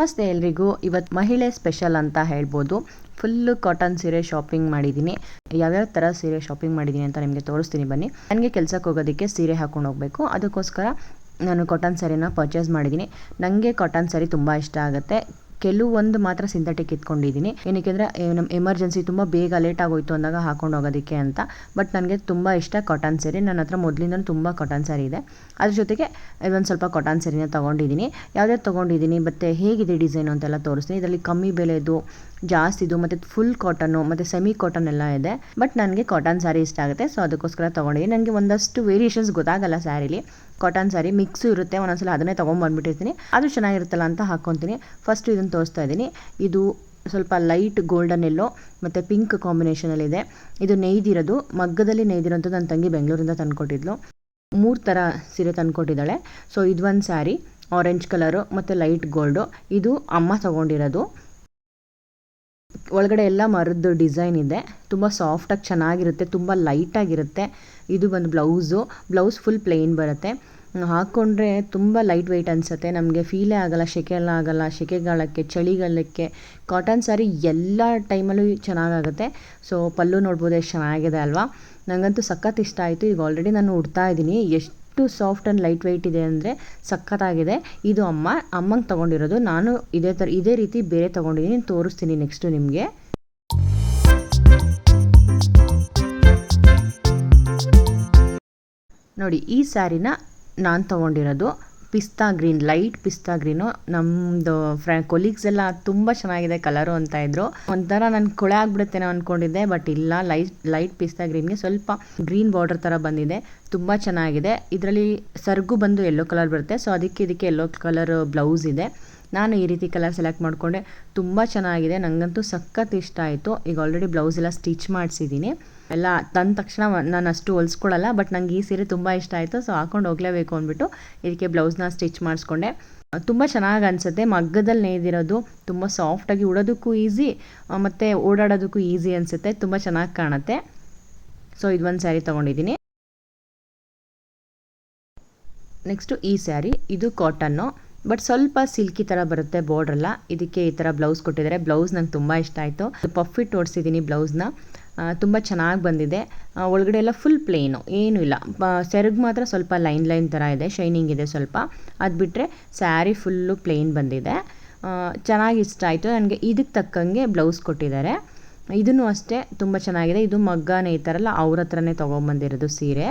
ನಮಸ್ತೆ ಎಲ್ರಿಗೂ. ಇವತ್ತು ಮಹಿಳೆ ಸ್ಪೆಷಲ್ ಅಂತ ಹೇಳ್ಬೋದು. ಫುಲ್ಲು ಕಾಟನ್ ಸೀರೆ ಶಾಪಿಂಗ್ ಮಾಡಿದ್ದೀನಿ. ಯಾವ್ಯಾವ ಥರ ಸೀರೆ ಶಾಪಿಂಗ್ ಮಾಡಿದ್ದೀನಿ ಅಂತ ನಿಮಗೆ ತೋರಿಸ್ತೀನಿ ಬನ್ನಿ. ನನಗೆ ಕೆಲಸಕ್ಕೆ ಹೋಗೋದಕ್ಕೆ ಸೀರೆ ಹಾಕೊಂಡು ಹೋಗಬೇಕು. ಅದಕ್ಕೋಸ್ಕರ ನಾನು ಕಾಟನ್ ಸ್ಯಾರಿನ ಪರ್ಚೇಸ್ ಮಾಡಿದ್ದೀನಿ. ನನಗೆ ಕಾಟನ್ ಸ್ಯಾರಿ ತುಂಬ ಇಷ್ಟ ಆಗುತ್ತೆ. ಕೆಲವೊಂದು ಮಾತ್ರ ಸಿಂಥೆಟಿಕ್ ಇಟ್ಕೊಂಡಿದ್ದೀನಿ. ಏನಕ್ಕೆ ಅಂದರೆ ನಮ್ಮ ಎಮರ್ಜೆನ್ಸಿ ತುಂಬ ಬೇಗ ಲೇಟ್ ಆಗೋಯ್ತು ಅಂದಾಗ ಹಾಕೊಂಡು ಹೋಗೋದಕ್ಕೆ ಅಂತ. ಬಟ್ ನನಗೆ ತುಂಬ ಇಷ್ಟ ಕಾಟನ್ ಸ್ಯಾರಿ ನನ್ನ ಹತ್ರ ಮೊದಲಿಂದ ತುಂಬ ಕಾಟನ್ ಸ್ಯಾರಿ ಇದೆ. ಅದ್ರ ಜೊತೆಗೆ ಒಂದು ಸ್ವಲ್ಪ ಕಾಟನ್ ಸ್ಯಾರಿನ ತೊಗೊಂಡಿದ್ದೀನಿ. ಯಾವ್ದಾದ್ರು ತೊಗೊಂಡಿದ್ದೀನಿ, ಮತ್ತು ಹೇಗಿದೆ ಡಿಸೈನು ಅಂತೆಲ್ಲ ತೋರಿಸ್ತೀನಿ. ಇದರಲ್ಲಿ ಕಮ್ಮಿ ಬೆಲೆದು ಜಾಸ್ತಿದು ಮತ್ತು ಫುಲ್ ಕಾಟನ್ನು ಮತ್ತು ಸೆಮಿ ಕಾಟನ್ ಎಲ್ಲ ಇದೆ. ಬಟ್ ನನಗೆ ಕಾಟನ್ ಸ್ಯಾರಿ ಇಷ್ಟ ಆಗುತ್ತೆ ಸೊ ಅದಕ್ಕೋಸ್ಕರ ತೊಗೊಂಡಿದ್ದೀನಿ. ನನಗೆ ಒಂದಷ್ಟು ವೇರಿಯೇಷನ್ಸ್ ಗೊತ್ತಾಗಲ್ಲ ಸ್ಯಾರಿಲಿ ಕಾಟನ್ ಸ್ಯಾರಿ ಮಿಕ್ಸು ಇರುತ್ತೆ, ಒಂದೊಂದ್ಸಲ ಅದನ್ನೇ ತೊಗೊಂಬಂದ್ಬಿಟ್ಟಿರ್ತೀನಿ ಅದು ಚೆನ್ನಾಗಿರುತ್ತಲ್ಲ ಅಂತ ಹಾಕ್ಕೊತೀನಿ. ಫಸ್ಟ್ ಇದನ್ನು ತೋರಿಸ್ತಾ ಇದ್ದೀನಿ. ಇದು ಸ್ವಲ್ಪ ಲೈಟ್ ಗೋಲ್ಡನ್ ಎಲ್ಲೋ ಮತ್ತು ಪಿಂಕ್ ಕಾಂಬಿನೇಷನಲ್ಲಿದೆ ಇದು. ನೇಯ್ದಿರೋದು. ಮಗ್ಗದಲ್ಲಿ ನೇಯ್ದಿರೋಂಥದ್ದು ನನ್ನ ತಂಗಿ ಬೆಂಗಳೂರಿಂದ ತಂದುಕೊಟ್ಟಿದ್ಲು. ಮೂರು ಥರ ಸೀರೆ ತಂದುಕೊಟ್ಟಿದ್ದಾಳೆ. ಸೊ ಒಂದು ಸ್ಯಾರಿ ಆರೆಂಜ್ ಕಲರು ಮತ್ತು ಲೈಟ್ ಗೋಲ್ಡು ಇದು ಅಮ್ಮ ತೊಗೊಂಡಿರೋದು. ಒಳಗಡೆ ಎಲ್ಲ ಮರದ್ದು ಡಿಸೈನ್ ಇದೆ. ತುಂಬ ಸಾಫ್ಟಾಗಿ ಚೆನ್ನಾಗಿರುತ್ತೆ, ತುಂಬ ಲೈಟಾಗಿರುತ್ತೆ ಇದು ಬಂದು ಬ್ಲೌಸು ಬ್ಲೌಸ್ ಫುಲ್ ಪ್ಲೇನ್ ಬರುತ್ತೆ. ಹಾಕ್ಕೊಂಡ್ರೆ ತುಂಬ ಲೈಟ್ ವೆಯ್ಟ್ ಅನಿಸುತ್ತೆ. ನಮಗೆ ಫೀಲೇ ಆಗಲ್ಲ ಸೆಕೆ ಎಲ್ಲ ಆಗಲ್ಲ ಸೆಕೆಗಾಲಕ್ಕೆ ಚಳಿಗಾಲಕ್ಕೆ. ಕಾಟನ್ ಸ್ಯಾರಿ ಎಲ್ಲ ಟೈಮಲ್ಲೂ ಚೆನ್ನಾಗಾಗುತ್ತೆ. ಸೊ ಪಲ್ಲು ನೋಡ್ಬೋದು, ಎಷ್ಟು ಚೆನ್ನಾಗಿದೆ ಅಲ್ವಾ? ನನಗಂತೂ ಸಖತ್ ಇಷ್ಟ ಆಯಿತು. ಈಗ ಆಲ್ರೆಡಿ ನಾನು ಉಡ್ತಾ ಇದ್ದೀನಿ. ಎಷ್ಟು ಸಾಫ್ಟ್ ಆ್ಯಂಡ್ ಲೈಟ್ ವೆಯ್ಟ್ ಇದೆ ಅಂದರೆ ಸಖತ್ತಾಗಿದೆ. ಇದು ಅಮ್ಮ, ಅಮ್ಮಂಗೆ ತೊಗೊಂಡಿರೋದು. ನಾನು ಇದೇ ಥರ ಇದೇ ರೀತಿ ಬೇರೆ ತೊಗೊಂಡಿದ್ದೀನಿ ತೋರಿಸ್ತೀನಿ ನೆಕ್ಸ್ಟು ನಿಮಗೆ. ನೋಡಿ, ಈ ಸ್ಯಾರಿನ ನಾನು ತೊಗೊಂಡಿರೋದು. Pista green, light pista green. ನಮ್ಮದು ಫ್ರೆ ಕೊಲೀಗ್ಸ್ ಎಲ್ಲ ತುಂಬ ಚೆನ್ನಾಗಿದೆ ಕಲರು ಅಂತ ಇದ್ರು. ಒಂಥರ ನಾನು ಕೊಳೆ ಆಗ್ಬಿಡುತ್ತೇನೋ ಅಂದ್ಕೊಂಡಿದ್ದೆ ಬಟ್ ಇಲ್ಲ, ಲೈಟ್ ಲೈಟ್ ಪಿಸ್ತಾ ಗ್ರೀನ್ಗೆ ಸ್ವಲ್ಪ ಗ್ರೀನ್ ಬಾರ್ಡರ್ ಥರ ಬಂದಿದೆ. ತುಂಬ ಚೆನ್ನಾಗಿದೆ. ಇದರಲ್ಲಿ ಸರ್ಗು ಬಂದು ಯೆಲ್ಲೋ ಕಲರ್ ಬರುತ್ತೆ ಸೊ ಅದಕ್ಕೆ ಇದಕ್ಕೆ ಯೆಲ್ಲೋ ಕಲರ್ ಬ್ಲೌಸ್ ಇದೆ. ನಾನು ಈ ರೀತಿ ಕಲರ್ ಸೆಲೆಕ್ಟ್ ಮಾಡಿಕೊಂಡೆ. ತುಂಬ ಚೆನ್ನಾಗಿದೆ. ನನಗಂತೂ ಸಖತ್ ಇಷ್ಟ ಆಯಿತು. ಈಗ ಆಲ್ರೆಡಿ ಬ್ಲೌಸ್ ಎಲ್ಲ ಸ್ಟಿಚ್ ಮಾಡಿಸಿದ್ದೀನಿ ಎಲ್ಲ ತಂದ ತಕ್ಷಣ ನಾನು ಅಷ್ಟು ಹೊಲ್ಸ್ಕೊಳ್ಳಲ್ಲ ಬಟ್ ನಂಗೆ ಈ ಸೀರೆ ತುಂಬ ಇಷ್ಟ ಆಯಿತು ಸೊ ಹಾಕೊಂಡು ಹೋಗಲೇಬೇಕು ಅಂದ್ಬಿಟ್ಟು ಇದಕ್ಕೆ ಬ್ಲೌಸ್ನ ಸ್ಟಿಚ್ ಮಾಡಿಸ್ಕೊಂಡೆ. ತುಂಬ ಚೆನ್ನಾಗಿ ಅನಿಸುತ್ತೆ ಮಗ್ಗದಲ್ಲಿ ನೇಯ್ದಿರೋದು ತುಂಬ ಸಾಫ್ಟಾಗಿ ಉಡೋದಕ್ಕೂ ಈಸಿ ಮತ್ತು ಓಡಾಡೋದಕ್ಕೂ ಈಸಿ ಅನಿಸುತ್ತೆ, ತುಂಬ ಚೆನ್ನಾಗಿ ಕಾಣುತ್ತೆ. ಸೊ ಇದೊಂದು ಸ್ಯಾರಿ ತೊಗೊಂಡಿದ್ದೀನಿ ನೆಕ್ಸ್ಟು ಈ ಸ್ಯಾರಿ ಇದು ಕಾಟನ್ನು ಬಟ್ ಸ್ವಲ್ಪ ಸಿಲ್ಕಿ ಥರ ಬರುತ್ತೆ ಬಾರ್ಡ್ರಲ್ಲ ಇದಕ್ಕೆ ಈ ಥರ ಬ್ಲೌಸ್ ಕೊಟ್ಟಿದ್ದಾರೆ ಬ್ಲೌಸ್ ನಂಗೆ ತುಂಬ ಇಷ್ಟ ಆಯಿತು. ಪಫಿಟ್ ಓಡಿಸಿದ್ದೀನಿ ಬ್ಲೌಸ್ನ ತುಂಬ ಚೆನ್ನಾಗಿ ಬಂದಿದೆ. ಒಳಗಡೆ ಎಲ್ಲ ಫುಲ್ ಪ್ಲೇನು ಏನೂ ಇಲ್ಲ. ಸೆರಗು ಮಾತ್ರ ಸ್ವಲ್ಪ ಲೈನ್ ಲೈನ್ ಥರ ಇದೆ ಶೈನಿಂಗ್ ಇದೆ ಸ್ವಲ್ಪ. ಅದು ಬಿಟ್ಟರೆ ಸ್ಯಾರಿ ಫುಲ್ಲು ಪ್ಲೇನ್ ಬಂದಿದೆ. ಚೆನ್ನಾಗಿ ಇಷ್ಟ ಆಯಿತು. ನನಗೆ ಇದಕ್ಕೆ ತಕ್ಕಂಗೆ ಬ್ಲೌಸ್ ಕೊಟ್ಟಿದ್ದಾರೆ. ಇದನ್ನು ಅಷ್ಟೇ ತುಂಬ ಚೆನ್ನಾಗಿದೆ. ಇದು ಥರ ಎಲ್ಲ ಅವ್ರ ಹತ್ರನೇ ತೊಗೊಂಬಂದಿರೋದು ಸೀರೆ.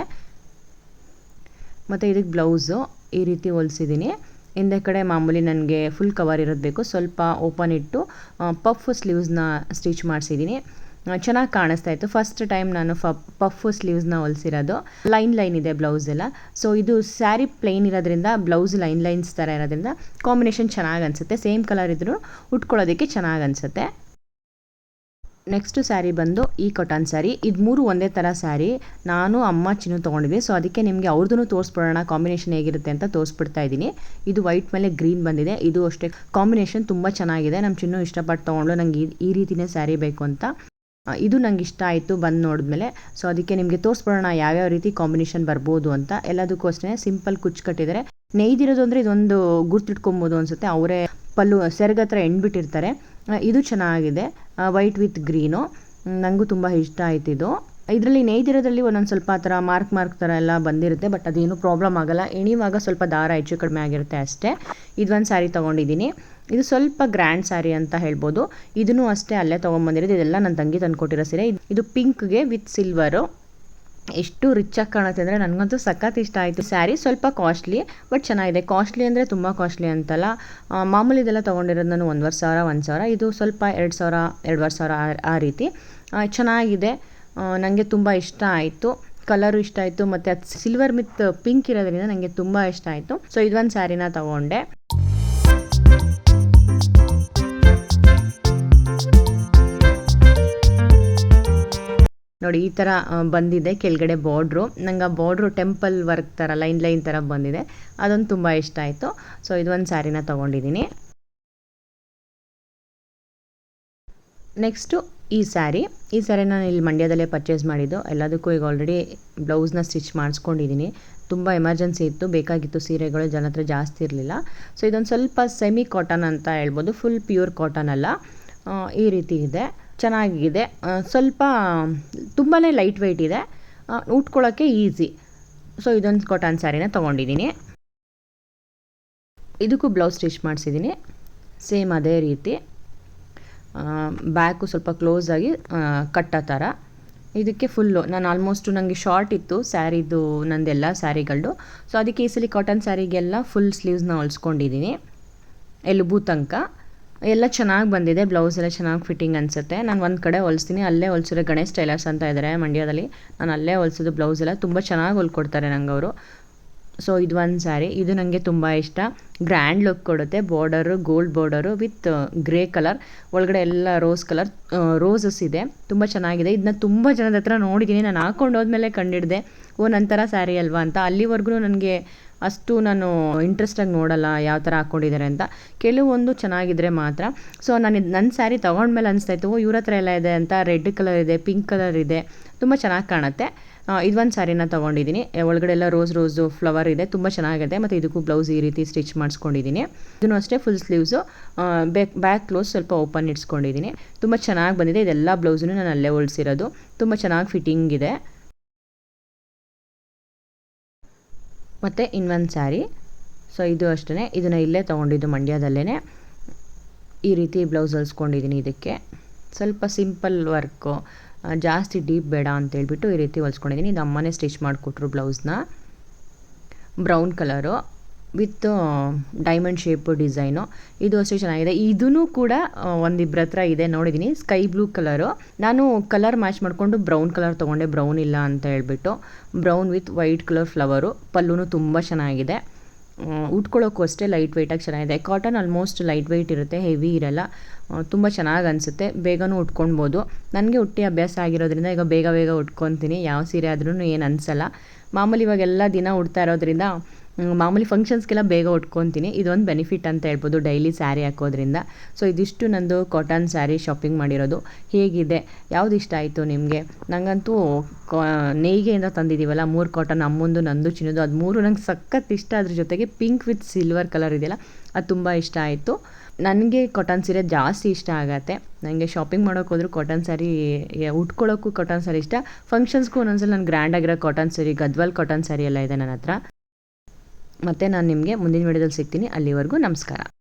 ಮತ್ತು ಇದಕ್ಕೆ ಬ್ಲೌಸು ಈ ರೀತಿ ಹೊಲ್ಸಿದ್ದೀನಿ. ಹಿಂದೆ ಕಡೆ ಮಾಮೂಲಿ ನನಗೆ ಫುಲ್ ಕವರ್ ಇರೋದು ಬೇಕು. ಸ್ವಲ್ಪ ಓಪನ್ ಇಟ್ಟು ಪಫ್ ಸ್ಲೀವ್ಸ್ನ ಸ್ಟಿಚ್ ಮಾಡಿಸಿದ್ದೀನಿ. ಚೆನ್ನಾಗಿ ಕಾಣಿಸ್ತಾ ಇತ್ತು. ಫಸ್ಟ್ ಟೈಮ್ ನಾನು ಫ ಪಫ್ ಸ್ಲೀವ್ಸ್ನ ಹೊಲಿಸಿರೋದು. ಲೈನ್ ಲೈನ್ ಇದೆ ಬ್ಲೌಸ್ ಎಲ್ಲ. ಸೊ ಇದು ಸ್ಯಾರಿ ಪ್ಲೈನ್ ಇರೋದ್ರಿಂದ ಬ್ಲೌಸ್ ಲೈನ್ ಲೈನ್ಸ್ ಥರ ಇರೋದ್ರಿಂದ ಕಾಂಬಿನೇಷನ್ ಚೆನ್ನಾಗಿ ಅನಿಸುತ್ತೆ. ಸೇಮ್ ಕಲರ್ ಇದ್ದರೂ ಉಟ್ಕೊಳ್ಳೋದಕ್ಕೆ ಚೆನ್ನಾಗಿ ಅನಿಸುತ್ತೆ. ನೆಕ್ಸ್ಟು ಸ್ಯಾರಿ ಬಂದು ಈ ಕಾಟನ್ ಸ್ಯಾರಿ ಇದು ಮೂರು ಒಂದೇ ಥರ ಸ್ಯಾರಿ ನಾನು, ಅಮ್ಮ, ಚಿನ್ನು ತೊಗೊಂಡಿದ್ದೆ ಸೊ ಅದಕ್ಕೆ ನಿಮಗೆ ಅವ್ರದ್ದು ತೋರಿಸ್ಬಿಡೋಣ. ಕಾಂಬಿನೇಷನ್ ಹೇಗಿರುತ್ತೆ ಅಂತ ತೋರಿಸ್ಬಿಡ್ತಾ ಇದ್ದೀನಿ. ಇದು ವೈಟ್ ಮೇಲೆ ಗ್ರೀನ್ ಬಂದಿದೆ. ಇದು ಅಷ್ಟೇ. ಕಾಂಬಿನೇಷನ್ ತುಂಬ ಚೆನ್ನಾಗಿದೆ. ನಮ್ಮ ಚಿನ್ನು ಇಷ್ಟಪಟ್ಟು ತೊಗೊಂಡು ನಂಗೆ ಈ ರೀತಿಯೇ ಸ್ಯಾರಿ ಬೇಕು ಅಂತ. ಇದು ನಂಗೆ ಇಷ್ಟ ಆಯಿತು ಬಂದು ನೋಡಿದ್ಮೇಲೆ. ಸೊ ಅದಕ್ಕೆ ನಿಮಗೆ ತೋರಿಸ್ಬಿಡೋಣ ಯಾವ್ಯಾವ ರೀತಿ ಕಾಂಬಿನೇಷನ್ ಬರ್ಬೋದು ಅಂತ. ಎಲ್ಲದಕ್ಕೂ ಅಷ್ಟೇ ಸಿಂಪಲ್ ಕುಚ್ಚು ಕಟ್ಟಿದ್ದಾರೆ ನೇಯ್ದಿರೋದು ಅಂದರೆ ಇದೊಂದು ಗುರ್ತಿಟ್ಕೊಬೋದು ಅನಿಸುತ್ತೆ. ಅವರೇ ಪಲ್ಲು, ಸೆರಗ ಹತ್ರ ಎಣ್ಬಿಟ್ಟಿರ್ತಾರೆ. ಇದು ಚೆನ್ನಾಗಿದೆ. ವೈಟ್ ವಿತ್ ಗ್ರೀನು ನನಗೂ ತುಂಬ ಇಷ್ಟ ಆಯ್ತು ಇದು ಇದರಲ್ಲಿ ನೇಯ್ದಿರೋದ್ರಲ್ಲಿ ಒಂದೊಂದು ಸ್ವಲ್ಪ ಆ ಥರ ಮಾರ್ಕ್ ಮಾರ್ಕ್ ಥರ ಎಲ್ಲ ಬಂದಿರುತ್ತೆ ಬಟ್ ಅದೇನು ಪ್ರಾಬ್ಲಮ್ ಆಗಲ್ಲ. ಎಣಿವಾಗ ಸ್ವಲ್ಪ ದಾರ ಹೆಚ್ಚು ಕಡಿಮೆ ಆಗಿರುತ್ತೆ ಅಷ್ಟೇ. ಇದೊಂದು ಸ್ಯಾರಿ ತೊಗೊಂಡಿದ್ದೀನಿ. ಇದು ಸ್ವಲ್ಪ ಗ್ರ್ಯಾಂಡ್ ಸ್ಯಾರಿ ಅಂತ ಹೇಳ್ಬೋದು. ಇದನ್ನು ಅಷ್ಟೇ ಅಲ್ಲೇ ತೊಗೊಂಬಂದಿರೋದು. ಇದೆಲ್ಲ ನನ್ನ ತಂಗಿ ತಂದುಕೊಟ್ಟಿರೋ ಸೀರೆ. ಇದು ಪಿಂಕ್ಗೆ ವಿತ್ ಸಿಲ್ವರು ಎಷ್ಟು ರಿಚಾಗಿ ಕಾಣುತ್ತೆ ಅಂದರೆ ನನಗಂತೂ ಸಖತ್ ಇಷ್ಟ ಆಯಿತು. ಸ್ಯಾರಿ ಸ್ವಲ್ಪ ಕಾಸ್ಟ್ಲಿ ಬಟ್ ಚೆನ್ನಾಗಿದೆ. ಕಾಸ್ಟ್ಲಿ ಅಂದರೆ ತುಂಬ ಕಾಸ್ಟ್ಲಿ ಅಂತಲ್ಲ. ಮಾಮೂಲಿ ಇದೆಲ್ಲ ತೊಗೊಂಡಿರೋದು ನಾನು ಒಂದುವರೆ ಸಾವಿರ ಒಂದು ಸಾವಿರ ಇದು ಸ್ವಲ್ಪ ಎರಡು ಸಾವಿರ, ಎರಡುವರೆ ಸಾವಿರ ಆ ರೀತಿ. ಚೆನ್ನಾಗಿದೆ. ನನಗೆ ತುಂಬ ಇಷ್ಟ ಆಯಿತು. ಕಲರು ಇಷ್ಟ ಆಯಿತು, ಮತ್ತು ಅದು ಸಿಲ್ವರ್ ಮಿತ್ ಪಿಂಕ್ ಇರೋದ್ರಿಂದ ನನಗೆ ತುಂಬ ಇಷ್ಟ ಆಯಿತು. ಸೊ ಇದೊಂದು ಸ್ಯಾರಿನ ತಗೊಂಡೆ. ನೋಡಿ, ಈ ಥರ ಬಂದಿದೆ ಕೆಳಗಡೆ ಬಾರ್ಡ್ರು ನಂಗೆ ಆ ಬಾರ್ಡ್ರು ಟೆಂಪಲ್ ವರ್ಕ್ ಥರ ಲೈನ್ ಲೈನ್ ಥರ ಬಂದಿದೆ. ಅದೊಂದು ತುಂಬ ಇಷ್ಟ ಆಯಿತು. ಸೊ ಇದೊಂದು ಸ್ಯಾರಿನ ತೊಗೊಂಡಿದ್ದೀನಿ ನೆಕ್ಸ್ಟು ಈ ಸ್ಯಾರಿ ಈ ಸ್ಯಾರಿ ನಾನು ಇಲ್ಲಿ ಮಂಡ್ಯದಲ್ಲೇ ಪರ್ಚೇಸ್ ಮಾಡಿದ್ದು. ಎಲ್ಲದಕ್ಕೂ ಈಗ ಆಲ್ರೆಡಿ ಬ್ಲೌಸ್ನ ಸ್ಟಿಚ್ ಮಾಡಿಸ್ಕೊಂಡಿದ್ದೀನಿ. ತುಂಬ ಎಮರ್ಜೆನ್ಸಿ ಇತ್ತು. ಬೇಕಾಗಿತ್ತು ಸೀರೆಗಳು, ಜನ ಹತ್ರ ಜಾಸ್ತಿ ಇರಲಿಲ್ಲ. ಸೊ ಇದೊಂದು ಸ್ವಲ್ಪ ಸೆಮಿ ಕಾಟನ್ ಅಂತ ಹೇಳ್ಬೋದು. ಫುಲ್ ಪ್ಯೂರ್ ಕಾಟನ್ ಅಲ್ಲ. ಈ ರೀತಿ ಇದೆ. ಚೆನ್ನಾಗಿದೆ. ಸ್ವಲ್ಪ ತುಂಬಾ ಲೈಟ್ ವೆಯ್ಟ್ ಇದೆ. ಉಟ್ಕೊಳ್ಳೋಕ್ಕೆ ಈಸಿ ಸೊ ಇದೊಂದು ಕಾಟನ್ ಸ್ಯಾರಿನ ತೊಗೊಂಡಿದ್ದೀನಿ. ಇದಕ್ಕೂ ಬ್ಲೌಸ್ ಸ್ಟಿಚ್ ಮಾಡಿಸಿದ್ದೀನಿ. ಸೇಮ್ ಅದೇ ರೀತಿ. ಬ್ಯಾಕು ಸ್ವಲ್ಪ ಕ್ಲೋಸ್ ಆಗಿ ಕಟ್ಟೋ ಥರ. ಇದಕ್ಕೆ ಫುಲ್ಲು ನಾನು ಆಲ್ಮೋಸ್ಟು ನನಗೆ ಶಾರ್ಟ್ ಇತ್ತು, ಸ್ಯಾರಿದು ನಂದೆಲ್ಲ ಸ್ಯಾರಿಗಳದ್ದು ಸೊ ಅದಕ್ಕೆ ಈ ಸಲ ಕಾಟನ್ ಸ್ಯಾರಿಗೆಲ್ಲ ಫುಲ್ ಸ್ಲೀವ್ಸ್ನ ಹೊಲ್ಸ್ಕೊಂಡಿದ್ದೀನಿ ಎಲುಬು ತನಕ ಎಲ್ಲ ಚೆನ್ನಾಗಿ ಬಂದಿದೆ ಬ್ಲೌಸ್ ಎಲ್ಲ ಚೆನ್ನಾಗಿ ಫಿಟ್ಟಿಂಗ್ ಅನಿಸುತ್ತೆ. ನಾನು ಒಂದು ಕಡೆ ಹೊಲಿಸ್ತೀನಿ, ಅಲ್ಲೇ ಹೊಲ್ಸಿರೋ ಗಣೇಶ್ ಟೈಲರ್ಸ್ ಅಂತ ಇದ್ದಾರೆ ಮಂಡ್ಯದಲ್ಲಿ. ನಾನು ಅಲ್ಲೇ ಹೊಲ್ಸೋದು ಬ್ಲೌಸ್ ಎಲ್ಲ ತುಂಬ ಚೆನ್ನಾಗಿ ಹೊಲ್ಕೊಡ್ತಾರೆ ನಂಗೆ ಅವರು ಸೊ ಇದು ಒಂದು ಸ್ಯಾರಿ ಇದು ನನಗೆ ತುಂಬ ಇಷ್ಟ. ಗ್ರ್ಯಾಂಡ್ ಲುಕ್ ಕೊಡುತ್ತೆ. Border gold border with grey colour ಒಳಗಡೆ ಎಲ್ಲ ರೋಸ್ ಕಲರ್ ರೋಸಸ್ ಇದೆ. ತುಂಬ ಚೆನ್ನಾಗಿದೆ. ಇದನ್ನ ತುಂಬ ಜನದ ಹತ್ರ ನೋಡಿದ್ದೀನಿ ನಾನು ಹಾಕೊಂಡು ಹೋದ್ಮೇಲೆ ಕಂಡಿಡಿದೆ. ಓ ನಂತರ ಸ್ಯಾರಿ ಅಲ್ವಾ ಅಂತ. ಅಲ್ಲಿವರೆಗೂ ನನಗೆ ಅಷ್ಟು ನಾನು ಇಂಟ್ರೆಸ್ಟಾಗಿ ನೋಡಲ್ಲ ಯಾವ ಥರ ಹಾಕ್ಕೊಂಡಿದ್ದಾರೆ ಅಂತ. ಕೆಲವೊಂದು ಚೆನ್ನಾಗಿದ್ರೆ ಮಾತ್ರ. ಸೊ ನಾನು ಇದು ನನ್ನ ಸ್ಯಾರಿ ತೊಗೊಂಡ್ಮೇಲೆ ಅನಿಸ್ತಾಯಿತ್ತು ಓ, ಇವ್ರ ಹತ್ರ ಎಲ್ಲ ಇದೆ ಅಂತ. ರೆಡ್ ಕಲರ್ ಇದೆ ಪಿಂಕ್ ಕಲರ್ ಇದೆ. ತುಂಬ ಚೆನ್ನಾಗಿ ಕಾಣುತ್ತೆ. ಇದೊಂದು ಸ್ಯಾರಿನ ತೊಗೊಂಡಿದ್ದೀನಿ ಒಳಗಡೆ ಎಲ್ಲ ರೋಸ್ ರೋಸು ಫ್ಲವರ್ ಇದೆ. ತುಂಬ ಚೆನ್ನಾಗಿದೆ. ಮತ್ತು ಇದಕ್ಕೂ ಬ್ಲೌಸ್ ಈ ರೀತಿ ಸ್ಟಿಚ್ ಮಾಡಿಸ್ಕೊಂಡಿದ್ದೀನಿ ಇದನ್ನು ಅಷ್ಟೇ full sleeves back back close ಸ್ವಲ್ಪ ಓಪನ್ ಇಟ್ಸ್ಕೊಂಡಿದ್ದೀನಿ ತುಂಬ ಚೆನ್ನಾಗಿ ಬಂದಿದೆ. ಇದೆಲ್ಲ ಬ್ಲೌಸನ್ನು ನಾನು ಅಲ್ಲೇ ಹೊಲ್ಸಿರೋದು. ತುಂಬ ಚೆನ್ನಾಗಿ ಫಿಟ್ಟಿಂಗ್ ಇದೆ. ಮತ್ತು ಇನ್ನೊಂದು ಸ್ಯಾರಿ ಸೊ ಇದು ಅಷ್ಟೇ ಇದನ್ನು ಇಲ್ಲೇ ತೊಗೊಂಡಿದ್ದು ಮಂಡ್ಯದಲ್ಲೇ ಈ ರೀತಿ ಬ್ಲೌಸ್ ಹೊಲ್ಸ್ಕೊಂಡಿದ್ದೀನಿ ಇದಕ್ಕೆ. ಸ್ವಲ್ಪ ಸಿಂಪಲ್ ವರ್ಕು ಜಾಸ್ತಿ ಡೀಪ್ ಬೇಡ ಅಂತೇಳ್ಬಿಟ್ಟು ಈ ರೀತಿ ಹೊಲ್ಸ್ಕೊಂಡಿದ್ದೀನಿ. ಇದು ಅಮ್ಮನೇ ಸ್ಟಿಚ್ ಮಾಡಿಕೊಟ್ರು ಬ್ಲೌಸ್ನ. Brown colour with diamond shape design. ಇದು ಅಷ್ಟೇ ಚೆನ್ನಾಗಿದೆ. ಇದೂ ಕೂಡ ಒಂದಿಬ್ಬರ ಹತ್ರ ಇದೆ. ನೋಡಿದ್ದೀನಿ ಸ್ಕೈ ಬ್ಲೂ ಕಲರು. ನಾನು ಕಲರ್ ಮ್ಯಾಚ್ ಮಾಡಿಕೊಂಡು ಬ್ರೌನ್ ಕಲರ್ ತೊಗೊಂಡೆ. ಬ್ರೌನ್ ಇಲ್ಲ ಅಂತ ಹೇಳ್ಬಿಟ್ಟು brown with white colour flower. ಪಲ್ಲುನು ತುಂಬ ಚೆನ್ನಾಗಿದೆ. ಉಟ್ಕೊಳ್ಳೋಕ್ಕೂ ಅಷ್ಟೇ ಲೈಟ್ ವೆಯ್ಟಾಗಿ ಚೆನ್ನಾಗಿದೆ. ಕಾಟನ್ ಆಲ್ಮೋಸ್ಟ್ ಲೈಟ್ ವೆಯ್ಟ್ ಇರುತ್ತೆ ಹೆವಿ ಇರಲ್ಲ. ತುಂಬ ಚೆನ್ನಾಗಿ ಅನಿಸುತ್ತೆ. ಬೇಗನೂ ಉಟ್ಕೊಳ್ಬೋದು ನನಗೆ ಹುಟ್ಟಿ ಅಭ್ಯಾಸ ಆಗಿರೋದ್ರಿಂದ ಈಗ ಬೇಗ ಬೇಗ ಉಟ್ಕೊತೀನಿ. ಯಾವ ಸೀರೆ ಆದ್ರೂ ಏನು ಅನಿಸಲ್ಲ. ಮಾಮೂಲಿ ಇವಾಗೆಲ್ಲ ದಿನ ಉಡ್ತಾ ಇರೋದ್ರಿಂದ ಮಾಮೂಲಿ ಫಂಕ್ಷನ್ಸ್ಗೆಲ್ಲ ಬೇಗ ಉಟ್ಕೊತೀನಿ ಇದೊಂದು ಬೆನಿಫಿಟ್ ಅಂತ ಹೇಳ್ಬೋದು ಡೈಲಿ ಸ್ಯಾರಿ ಹಾಕೋದ್ರಿಂದ. ಸೊ ಇದಿಷ್ಟು ನಂದು ಕಾಟನ್ ಸ್ಯಾರಿ ಶಾಪಿಂಗ್ ಮಾಡಿರೋದು. ಹೇಗಿದೆ? ಯಾವ್ದು ಇಷ್ಟ ಆಯಿತು ನಿಮಗೆ? ನನಗಂತೂ ನೇಯ್ಗೆಯಿಂದ ತಂದಿದ್ದೀವಲ್ಲ ಮೂರು ಕಾಟನ್ ಅಮ್ಮಂದು, ನಂದು, ಚಿನ್ನದು, ಅದು ಮೂರು ನಂಗೆ ಸಖತ್ ಇಷ್ಟ ಅದ್ರ ಜೊತೆಗೆ ಪಿಂಕ್ ವಿತ್ ಸಿಲ್ವರ್ ಕಲರ್ ಇದೆಯಲ್ಲ, ಅದು ತುಂಬ ಇಷ್ಟ ಆಯಿತು. ನನಗೆ ಕಾಟನ್ ಸೀರೆ ಜಾಸ್ತಿ ಇಷ್ಟ ಆಗತ್ತೆ. ನನಗೆ ಶಾಪಿಂಗ್ ಮಾಡೋಕೆ ಹೋದ್ರೂ ಕಾಟನ್ ಸ್ಯಾರಿ ಉಟ್ಕೊಳ್ಳೋಕ್ಕೂ ಕಾಟನ್ ಸ್ಯಾರಿ ಇಷ್ಟ. ಫಂಕ್ಷನ್ಸ್ಗೂ ಒಂದೊಂದ್ಸಲ ನಾನು ಗ್ರ್ಯಾಂಡಾಗಿರೋ cotton sari Gadwal cotton sari ಎಲ್ಲ ಇದೆ ನನ್ನ ಹತ್ರ. ಮತ್ತು ನಾನು ನಿಮಗೆ ಮುಂದಿನ ವಿಡಿಯೋದಲ್ಲಿ ಸಿಗ್ತೀನಿ. ಅಲ್ಲಿವರೆಗೂ ನಮಸ್ಕಾರ.